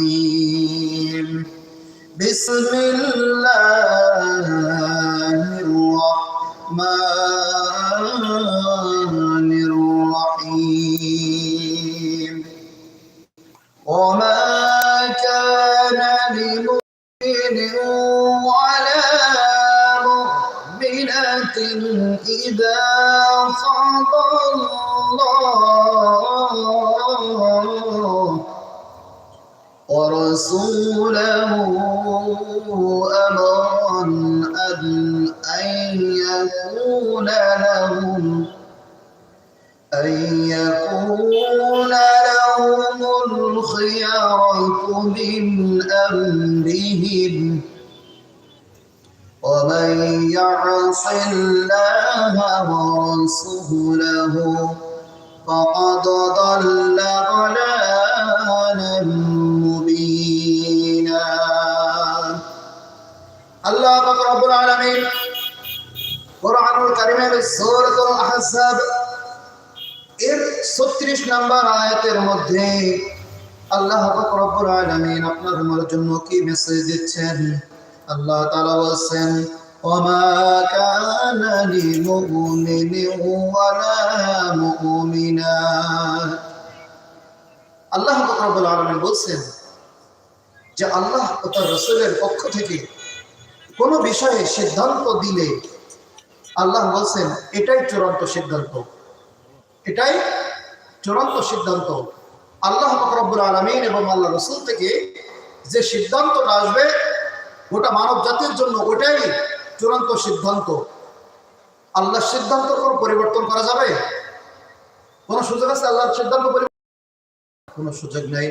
الرجيم بسم الله الرحمن الرحيم. وما كان لمؤمن ولا مؤمنة إذا قضى الله ورسوله أمرا أن أن يكون لهم أن يكون لهم الخيرة من أمرهم ومن يعص الله ورسوله فقد ضل কোরআনুল কারীমের সূরাতুল আহজাব এর 36 নম্বর আয়াতের মধ্যে আল্লাহ পাক রব্বুল আলামিন আপনার আমার জন্য কি মেসেজ দিচ্ছেন আল্লাহ তাআলা বলেন وما كان لمؤمن ولا مؤمنات আল্লাহ পাক রব্বুল আলামিন বলছেন যে আল্লাহ ও তার রাসূলের পক্ষ থেকে কোনো বিষয়ে সিদ্ধান্ত দিলে আল্লাহ বলছেন, এটাই চূড়ান্ত সিদ্ধান্ত। এটাই চূড়ান্ত সিদ্ধান্ত। আল্লাহ ফকরবুল আলমিন এবং আল্লাহ রসুল থেকে যে সিদ্ধান্তটা আসবে গোটা মানব জাতির জন্য ওটাই চূড়ান্ত সিদ্ধান্ত। আল্লাহর সিদ্ধান্ত কোনো পরিবর্তন করা যাবে? কোনো সুযোগ আছে আল্লাহর সিদ্ধান্ত কোনো সুযোগ নেই।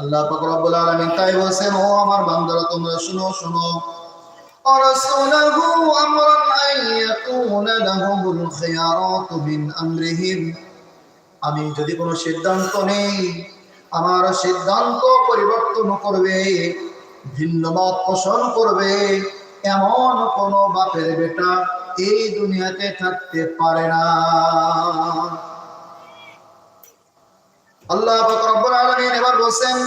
আল্লাহ ফকরবুল আলমিন তাই বলছেন, ও আমার বান্দারা, তোমরা শুনো শুনো। ورسوله أمرا أن يكون لهم الخيارات من أمرهم আমি যদি কোনো সিদ্ধান্ত নেই আমার সিদ্ধান্ত পরিবর্তন করবে ভিন্ন মত পোষণ করবে এমন কোন বাপের বেটা এই দুনিয়াতে থাকতে পারে না আল্লাহ পাক রব্বুল আলামিন এবার বলেন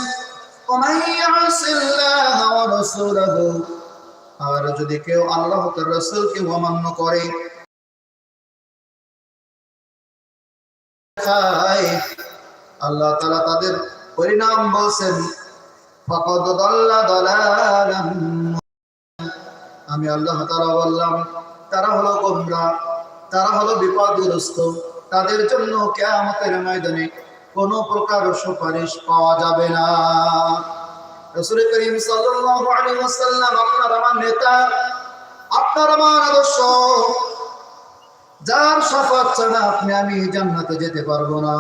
ومن يعص الله ورسوله আর যদি কেউ আল্লাহ রাসূলকে অমান্য করে আল্লাহ তাআলা তাদের পরিণাম বলছেন আমি আল্লাহ বললাম, তারা হলো গোমরা, তারা হলো বিপদগ্রস্ত। তাদের জন্য কিয়ামতের ময়দানে কোনো প্রকার সুপারিশ পাওয়া যাবে না। রসুল করিম সাল্লাল্লাহু আলাইহি ওয়াসাল্লাম, আপনার আমার নেতা, আপনার আমার আদর্শ, যার শাফাত ছাড়া আপনি, আমি জান্নাতে যেতে পারব না।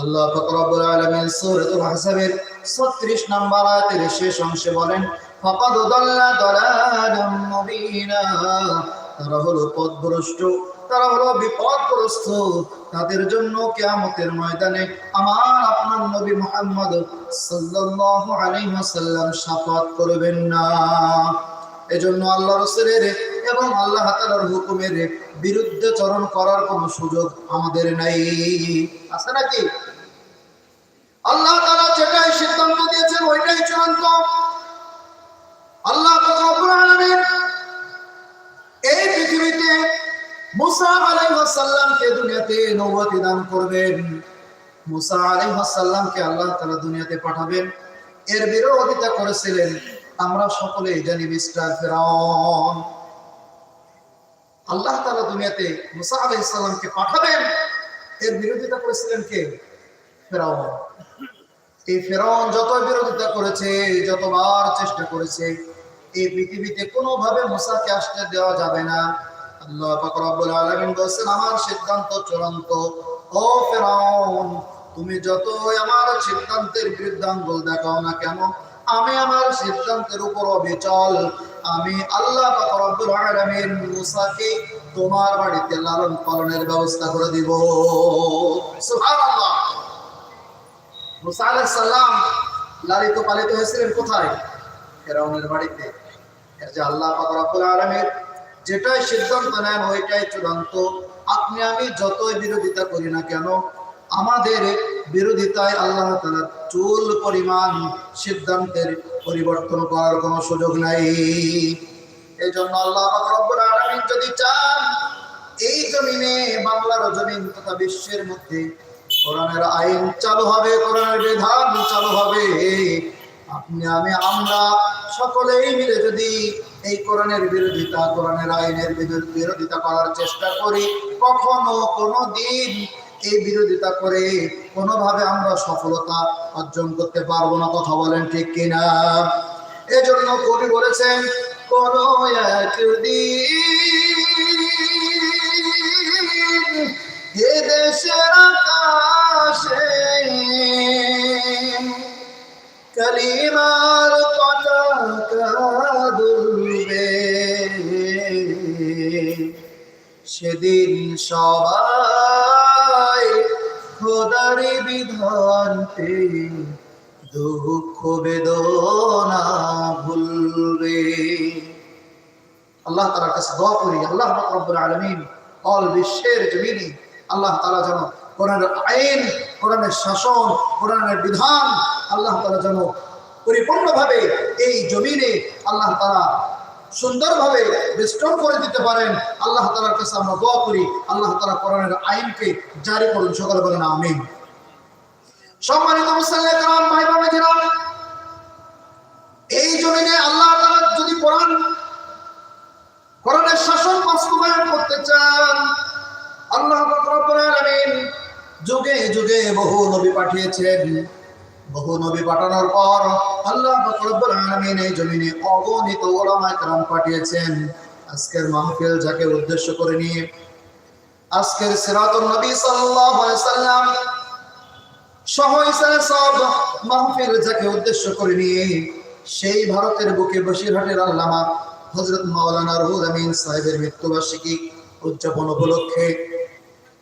আল্লাহ রব্বুল আলামিন সূরাতুল আহজাবের 36 নম্বর আয়াতের শেষ অংশে বলেন, ফাকাদ দাল্লা দালালাম মুবিনা। তারা হলো পথভ্রষ্ট, তারা হলো বিপদগ্রস্ত। তাদের জন্য কিয়ামতের ময়দানে আমার আপনার নবী মুহাম্মদ সাল্লাল্লাহু আলাইহি ওয়াসাল্লাম করবেন না। এজন্য আল্লাহ রাসূলের এবং আল্লাহ তাআলার হুকুমের বিরুদ্ধে চরণ করার কোনো সুযোগ আমাদের নাই। আছে নাকি? আল্লাহ যেটাই সিদ্ধান্ত দিয়েছেন ওইটাই চূড়ান্ত। আল্লাহ এই পৃথিবীতে মুসা আলাইহাসাল্লামকে দুনিয়াতে নবুয়তি দান করবেন। মুসা আল্লাহ দুনিয়াতে পাঠাবেন। এর বিরোধিতা করেছিলেন আমরা জানি মিস্টার ফেরাউন। আল্লাহ দুনিয়াতে মুসা পাঠাবেন। এর বিরোধিতা করেছিলেন কে? ফেরাউন। এই ফেরাউন যত বিরোধিতা করেছে, যতবার চেষ্টা করেছে, এই পৃথিবীতে কোনোভাবে মুসাকে আসতে দেওয়া যাবে না। আল্লাহ আলামিন বলেন আমার সিদ্ধান্ত চূড়ান্ত। ও তুমি যতই আমার সিদ্ধান্তের বিরুদ্ধে আঙ্গুল দেখাও না কেন, আমি আমার সিদ্ধান্তের উপর অবিচল। আমি আল্লাহ মুসাকে তোমার বাড়িতে লালন পালনের ব্যবস্থা করে দিব। সালাম লালিত পালিত হয়েছিলেন কোথায়? ফেরাউনের বাড়িতে। যে আল্লাহ পাক রব্বুল যেটাই সিদ্ধান্ত নেন, ওইটাই চূড়ান্ত। আপনি আমি যতই বিরোধিতা করি না কেন, আমাদের বিরোধিতায় আল্লাহ তাআলা চুল পরিমাণ সিদ্ধান্তের পরিবর্তন করার কোনো সুযোগ নাই। এই জন্য আল্লাহ যদি চান, এই জমিনে, বাংলার জমিন তথা বিশ্বের মধ্যে কোরআনের আইন চালু হবে, কোরআনের বিধান চালু হবে, আপনি আমি, আমরা সকলেই মিলে যদি এই কোরআনের বিরোধিতা, কোরআনের আইনের বিরোধিতা করার চেষ্টা করি। কখনো কোনো দিন এই বিরোধিতা করে কোনোভাবে আমরা সফলতা অর্জন করতে পারব না। কথা বলেন ঠিক কিনা? এজন্য কবি বলেছেন কোন এ দেশের আকাশে কালিমার পতাকা দুলবে সেদিন সবাই খোদারি বিধান পেয়ে দুঃখ বেদনা ভুলবে। আল্লাহ তালার কাছে দোয়া করি, আল্লাহ রব্বুল আলমিন অল বিশ্বের জমিনে আল্লাহ তালা যেন কোরআনের আইন, কোরআনের শাসন, কোরআনের বিধান আল্লাহ তালা যেন পরিপূর্ণভাবে এই জমিনে আল্লাহ তালা সুন্দরভাবে বিস্ট্রং করে দিতে পারেন। আল্লাহ তালার কাছে আমরা দোয়া করি, আল্লাহ তালা কোরআনের আইনকে জারি করুন। সকলে বলেন আমিন। সম্মানিত এই জমিনে আল্লাহ যদি কোরআন, কোরআনের শাসন বাস্তবায়ন করতে চান, আল্লাহ যুগে যুগে বহু নবী পাঠিয়েছেন। বহু নবী পাঠানোর পর আল্লাহ রব্বুল এই জমিনে অগণিত ওলামায়ে কেরাম পাঠিয়েছেন। আজকের মাহফিল যাকে উদ্দেশ্য করে নিয়ে আজকের সিরাতুন নবী সাল্লাল্লাহু আলাইহি সাল্লাম সহ সব মাহফিল যাকে উদ্দেশ্য করে নিয়ে সেই ভারতের বুকে বসিরহাটের আল্লামা হজরত মাওলানা রুহুল আমিন সাহেবের মৃত্যুবার্ষিকী উদযাপন উপলক্ষে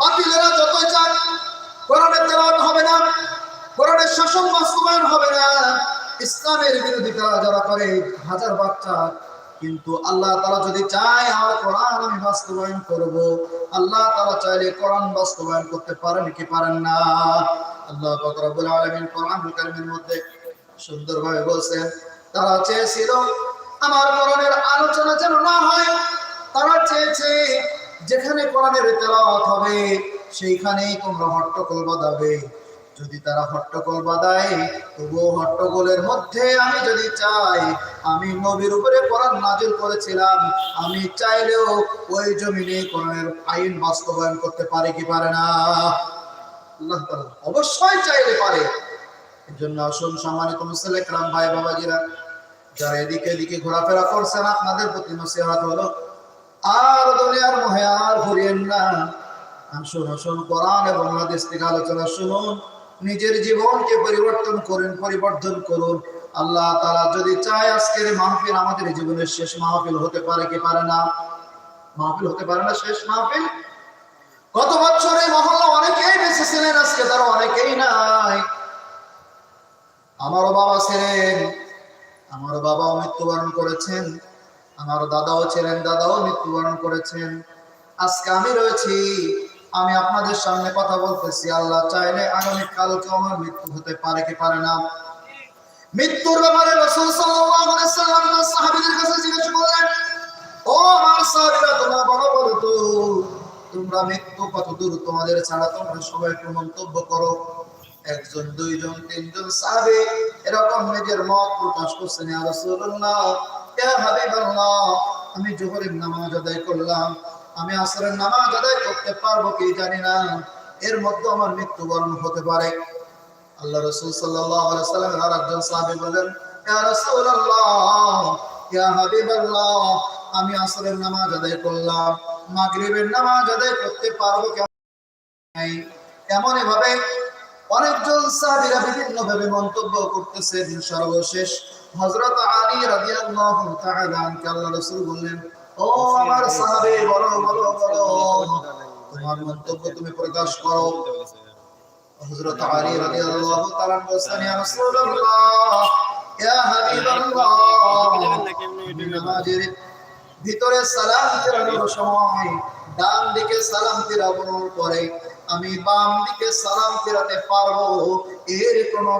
বাতিলেরা যতই চান কোরআনের তেলাওয়াত হবে না, কোরআনের শাসন বাস্তবায়ন হবে না। ইসলামের বিরোধিতা যারা করে, হাজার বাচ্চা, কিন্তু আল্লাহ তারা যদি চায়, আমার কোরআন আমি বাস্তবায়ন করব। আল্লাহ তারা চাইলে কোরআন বাস্তবায়ন করতে পারেন কি পারেন না? আল্লাহ রব্বুল আলামিন কোরআনুল কারীমের মধ্যে সুন্দরভাবে বলছেন, তারা চেয়েছিল আমার কোরআনের আলোচনা যেন না হয়, তারা চেয়েছে যেখানে কোরআনের তেলাওয়াত হবে, সেইখানেই তোমরা হট্টগোল বাঁধাবে। যদি তারা হট্টগোল বাঁধায়, তবুও হট্টগোলের মধ্যে আমি যদি চাই, আমি নবীর উপরে কোরআন নাজিল করেছিলাম, আমি চাইলেও ওই জমিনে কোরআনের আইন বাস্তবায়ন করতে পারে কি পারে না? আল্লাহ অবশ্যই চাইলে পারে। এই জন্য আসুন সম্মানিত মুসলিম একরাম ভাই বাবাজিরা যারা এদিকে এদিকে ঘোরাফেরা করছেন, আপনাদের প্রতি নসিহত হলো আর দুনিয়ার মোহে আর ঘুরিয়েন না। আসুন আসুন কোরআন এবং হাদিস থেকে আলোচনা শুনুন। নিজের জীবনকে পরিবর্তন করুন পরিবর্তন করুন। আল্লাহ তাআলা যদি চায় আজকের মাহফিল আমাদের জীবনের শেষ মাহফিল হতে পারে কি পারে না? মাহফিল হতে পারে না শেষ মাহফিল? গত বছর এই মহল্লা অনেকেই বেঁচে ছিলেন আজকে তারা অনেকেই নাই। আমারও বাবা ছিলেন আমার বাবাও মৃত্যুবরণ করেছেন। আমার দাদাও ছিলেন, দাদাও মৃত্যুবরণ করেছেন। আজকে আমি রয়েছি, আমি আপনাদের সামনে কথা বলতেছি। আল্লাহ চাইলে আগামী কালকে আমার মৃত্যু হতে পারে কি পারে না। মৃত্যুর ব্যাপারে রাসূল সাল্লাল্লাহু সাল্লাম সাহাবীদের কাছে জিজ্ঞেস করলেন, ও আমার সাহাবীরা, তোমরা বড় বড় তোমরা মৃত্যু কত দূর? তোমাদের ছাড়া তোমরা সবাই একটু মন্তব্য করো। একজন, দুইজন, তিনজন সাহাবী এরকম নিজের মত প্রকাশ করছেন, ইয়া রাসূলুল্লাহ আমি জোহরের নামাজ আদায় করলাম। আমি আসরের নামাজ আদায় করতে পারব কি জানি না। এর মধ্যে আমার মৃত্যুবরণ হতে পারে। আল্লাহ রসুল সাল্লাম আর একজন সাহাবী হাবিবাল্লাহ, আমি আসরের নামাজ আদায় করলাম। মাগরিবের নামাজ আদায় করতে পারব এমন এভাবে অনেকজন সাহাবীরা বিভিন্ন ভাবে মন্তব্য করতেছেন সর্বশেষ। হযরত আলী রাদিয়াল্লাহু তাআলা আনকে আল্লাহ রাসূল বললেন ও আমার সাহাবী বলো বলো বলো তোমার মন্তব্য তুমি প্রকাশ করো। হযরত আলী রাদিয়াল্লাহু তাআলা বলছেন ইয়া রাসূলুল্লাহ ইয়া হাবিবাল্লাহ ভিতরে সালাম ফেরানোর সময় ডান দিকে সালাম ফেরানোর পরে আমি বাম দিকে সালাম ফেরাতে পারব এর কোনো